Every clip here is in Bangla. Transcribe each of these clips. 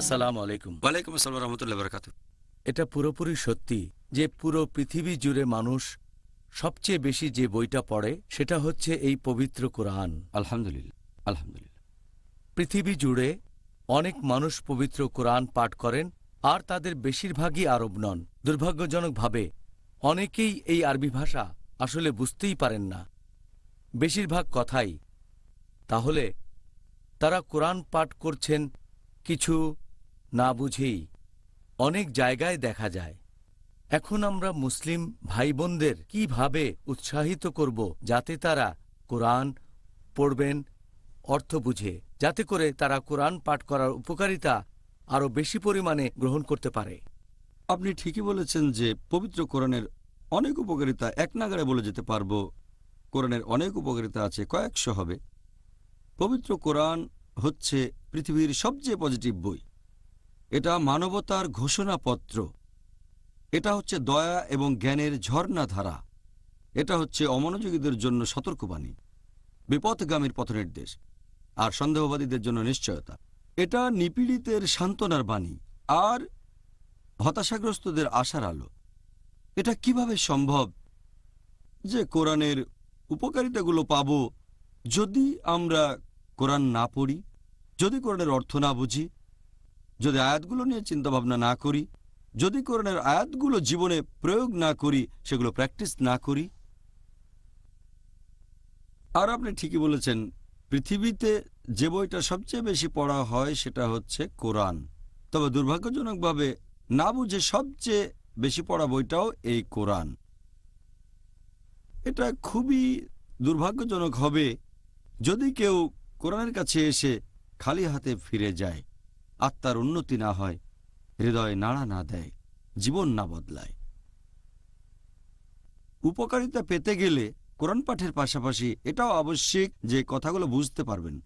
আসসালামু আলাইকুম। ওয়ালাইকুম আসসালাম রহমতুল্লাহ বরকাত এটা পুরোপুরি সত্যি যে পুরো পৃথিবী জুড়ে মানুষ সবচেয়ে বেশি যে বইটা পড়ে সেটা হচ্ছে এই পবিত্র কোরআন। আলহামদুলিল্লাহ আলহামদুলিল্লাহ। পৃথিবী জুড়ে অনেক মানুষ পবিত্র কোরআন পাঠ করেন আর তাদের বেশিরভাগই আরব নন। দুর্ভাগ্যজনকভাবে অনেকেই এই আরবি ভাষা আসলে বুঝতেই পারেন না। বেশিরভাগ কথাই তাহলে তারা কোরআন পাঠ করছেন কিছু না বুঝেই অনেক জায়গায় দেখা যায়। এখন আমরা মুসলিম ভাই বোনদের কীভাবে উৎসাহিত করব যাতে তারা কোরআন পড়বেন, অর্থ বুঝে, যাতে করে তারা কোরআন পাঠ করার উপকারিতা আরও বেশি পরিমাণে গ্রহণ করতে পারে। আপনি ঠিকই বলেছেন যে পবিত্র কোরআনের অনেক উপকারিতা এক নাগারে বলে যেতে পারব। কোরআনের অনেক উপকারিতা আছে, কয়েকশো হবে। পবিত্র কোরআন হচ্ছে পৃথিবীর সবচেয়ে পজিটিভ বই। এটা মানবতার ঘোষণাপত্র। এটা হচ্ছে দয়া এবং জ্ঞানের ঝর্ণাধারা। এটা হচ্ছে অমনোযোগীদের জন্য সতর্কবাণী। বিপথগামীর পথনির্দেশ আর সন্দেহবাদীদের জন্য নিশ্চয়তা। এটা নিপীড়িতের সান্ত্বনার বাণী আর হতাশাগ্রস্তদের আশার আলো। এটা কীভাবে সম্ভব? যে কোরআনের উপকারিতাগুলো পাব যদি আমরা কোরআন না পড়ি, যদি কোরআনের অর্থ না বুঝি যদি আয়াতগুলো নিয়ে চিন্তাভাবনা না করি, যদি কোরআনের আয়াতগুলো জীবনে প্রয়োগ না করি, সেগুলো প্র্যাকটিস না করি? আর আপনি ঠিকই বলেছেন, পৃথিবীতে যে বইটা সবচেয়ে বেশি পড়া হয় সেটা হচ্ছে কোরআন। তবে দুর্ভাগ্যজনকভাবে না বুঝে সবচেয়ে বেশি পড়া বইটাও এই কোরআন। এটা খুবই দুর্ভাগ্যজনক হবে যদি কেউ কোরআনের কাছে এসে খালি হাতে ফিরে যায়। আত্মার উন্নতি না হয়, হৃদয় নাড়া না দেয়, জীবন না বদলায়। উপকারিতা পেতে গেলে কোরআন পাঠের পাশাপাশি এটাও আবশ্যিক যে কথাগুলো বুঝতে পারবেন।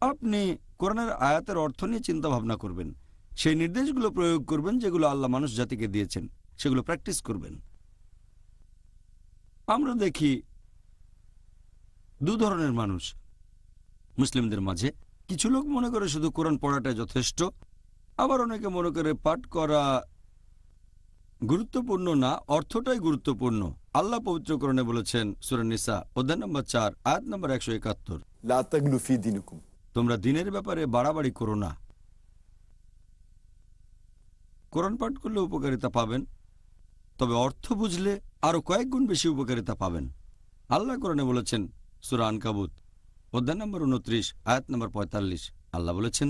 আপনি কোরআনের আয়াতের অর্থ নিয়ে চিন্তা ভাবনা করবেন। সেই নির্দেশগুলো প্রয়োগ করবেন যেগুলো আল্লাহ মানুষ জাতিকে দিয়েছেন, সেগুলো প্র্যাকটিস করবেন। আমরা দেখি দু ধরনের মানুষ, মুসলিমদের মাঝে কিছু লোক মনে করে শুধু কোরআন পড়াটা যথেষ্ট। আবার অনেকে মনে করে পাঠ করা গুরুত্বপূর্ণ না অর্থটাই গুরুত্বপূর্ণ। আল্লাহ পবিত্রকরণে বলেছেন সুরানিসা অধ্যায় নম্বর চার আয়াত নম্বর একশো একাত্তর। তোমরা দিনের ব্যাপারে বাড়াবাড়ি করো না। কোরআন পাঠ করলে উপকারিতা পাবেন তবে অর্থ বুঝলে আরও কয়েক গুণ বেশি উপকারিতা পাবেন। আল্লাহ কোরআনে বলেছেন সুরান আনকাবুত। অধ্যায় নম্বর উনত্রিশ আয়াত নম্বর পঁয়তাল্লিশ। আল্লাহ বলেছেন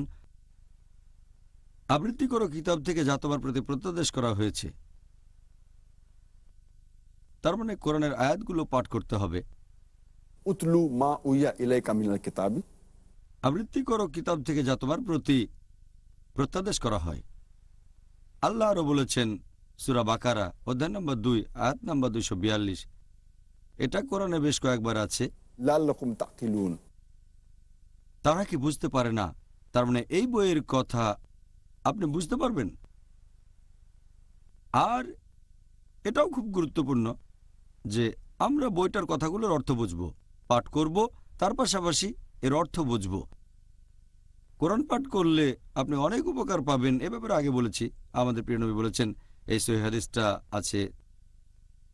আবৃত্তি করো কিতাব থেকে যা তোমার প্রতি প্রত্যাদেশ করা হয়েছে। তার মানে কোরআনের আয়াতগুলো পাঠ করতে হবে। উতলু মা উইয়া ইলাই কামিনাল আবৃত্তি করো কিতাব থেকে যা তোমার প্রতি প্রত্যাদেশ করা হয়। আল্লাহ আরও বলেছেন সুরা বাকারা অধ্যায় নম্বর দুই আয়াত নম্বর দুইশো বিয়াল্লিশ। এটা কোরআনে বেশ কয়েকবার আছে। লাল রকম তাকিলুন তারা কি বুঝতে পারে না? তার মানে এই বইয়ের কথা আপনি বুঝতে পারবেন? আর এটাও খুব গুরুত্বপূর্ণ যে আমরা বইটার কথাগুলোর অর্থ বুঝব, পাঠ করব, তার পাশাপাশি এর অর্থ বুঝব। কোরআন পাঠ করলে আপনি অনেক উপকার পাবেন, এ ব্যাপারে আগে বলেছি, আমাদের প্রিয় নবী বলেছেন, এই সহি হাদিসটা আছে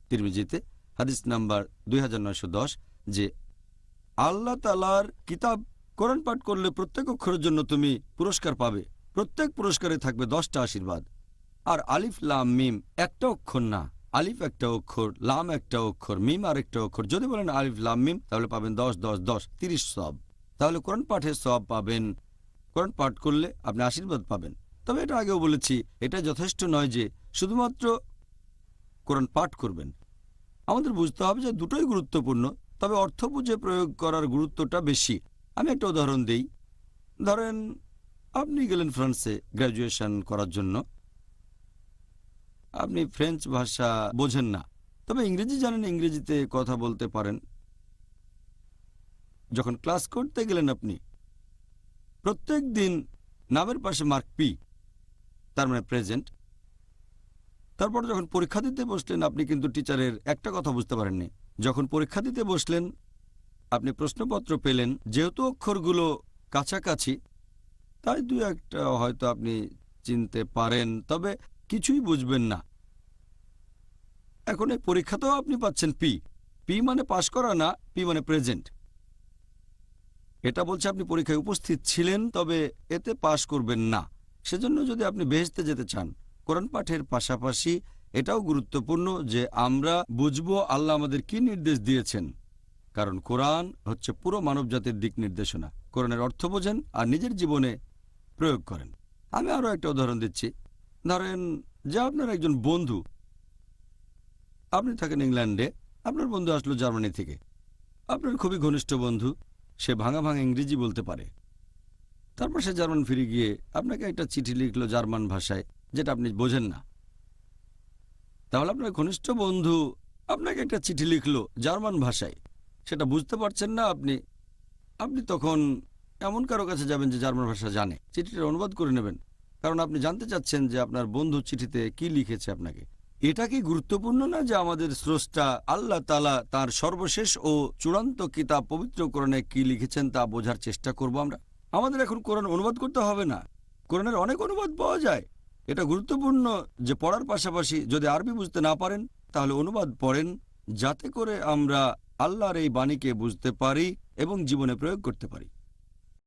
তিরমিজিতে, হাদিস নাম্বার দুই হাজার নয়শো দশ, যে আল্লাহ তালার কিতাব কোরআন পাঠ করলে প্রত্যেক অক্ষরের জন্য তুমি পুরস্কার পাবে। প্রত্যেক পুরস্কারে থাকবে দশটা আশীর্বাদ। আর আলিফ, লাম, মিম একটা অক্ষর না। আলিফ একটা অক্ষর, লাম একটা অক্ষর, মিম আর একটা অক্ষর। যদি বলেন আলিফ, লাম, মিম, তাহলে পাবেন দশ দশ দশ, তিরিশ সব। তাহলে কোরআন পাঠের সব পাবেন। কোরআন পাঠ করলে আপনি আশীর্বাদ পাবেন। তবে এটা আগেও বলেছি, এটা যথেষ্ট নয় যে শুধুমাত্র কোরআন পাঠ করবেন। আমাদের বুঝতে হবে যে দুটোই গুরুত্বপূর্ণ, তবে অর্থ বুঝে প্রয়োগ করার গুরুত্বটা বেশি। আমি একটা উদাহরণ দিই। ধরেন, আপনি গেলেন ফ্রান্সে গ্র্যাজুয়েশন করার জন্য। আপনি ফ্রেঞ্চ ভাষা বোঝেন না, তবে ইংরেজি জানেন, ইংরেজিতে কথা বলতে পারেন। যখন ক্লাস করতে গেলেন আপনি, প্রত্যেক দিন নামের পাশে মার্ক পি, তার মানে প্রেজেন্ট। তারপর যখন পরীক্ষা দিতে বসলেন, আপনি কিন্তু টিচারের একটা কথা বুঝতে পারেননি। যখন পরীক্ষা দিতে বসলেন আপনি প্রশ্নপত্র পেলেন, যেহেতু অক্ষরগুলো কাছাকাছি, তাই দু একটা হয়তো আপনি চিনতে পারেন, তবে কিছুই বুঝবেন না। এখন এই পরীক্ষাতেও আপনি পাচ্ছেন পি পি মানে পাশ করা না পি মানে প্রেজেন্ট এটা বলছে আপনি পরীক্ষায় উপস্থিত ছিলেন, তবে এতে পাশ করবেন না। সেজন্য যদি আপনি বেহেস্তে যেতে চান, কোরআন পাঠের পাশাপাশি এটাও গুরুত্বপূর্ণ যে আমরা বুঝব আল্লাহ আমাদের কি নির্দেশ দিয়েছেন। কারণ কোরআন হচ্ছে পুরো মানবজাতির দিক নির্দেশনা। কোরআনের অর্থ বোঝেন আর নিজের জীবনে প্রয়োগ করেন। আমি আরও একটা উদাহরণ দিচ্ছি। ধরেন যে আপনার একজন বন্ধু, আপনি থাকেন ইংল্যান্ডে, আপনার বন্ধু আসলো জার্মানি থেকে। আপনার খুবই ঘনিষ্ঠ বন্ধু, সে ভাঙা ভাঙা ইংরেজি বলতে পারে। তারপর সে জার্মান ফিরে গিয়ে আপনাকে একটা চিঠি লিখলো জার্মান ভাষায়, যেটা আপনি বোঝেন না। তাহলে আপনার ঘনিষ্ঠ বন্ধু আপনাকে একটা চিঠি লিখলো জার্মান ভাষায়। সেটা বুঝতে পারছেন না আপনি। আপনি তখন এমন কারও কাছে যাবেন যে জার্মান ভাষা জানে। চিঠিটা অনুবাদ করে নেবেন। কারণ আপনি জানতে চাচ্ছেন যে আপনার বন্ধু চিঠিতে কি লিখেছে আপনাকে। এটা কি গুরুত্বপূর্ণ না যে আমাদের স্রষ্টা আল্লাহ তালা তার সর্বশেষ ও চূড়ান্ত কিতাব পবিত্র কোরআনে কি লিখেছেন তা বোঝার চেষ্টা করব আমরা? আমাদের এখন কোরআন অনুবাদ করতে হবে না। কোরআনের অনেক অনুবাদ পাওয়া যায়। এটা গুরুত্বপূর্ণ যে পড়ার পাশাপাশি যদি আরবি বুঝতে না পারেন, তাহলে অনুবাদ পড়েন। যাতে করে আমরা আল্লাহর এই বাণীকে বুঝতে পারি এবং জীবনে প্রয়োগ করতে পারি।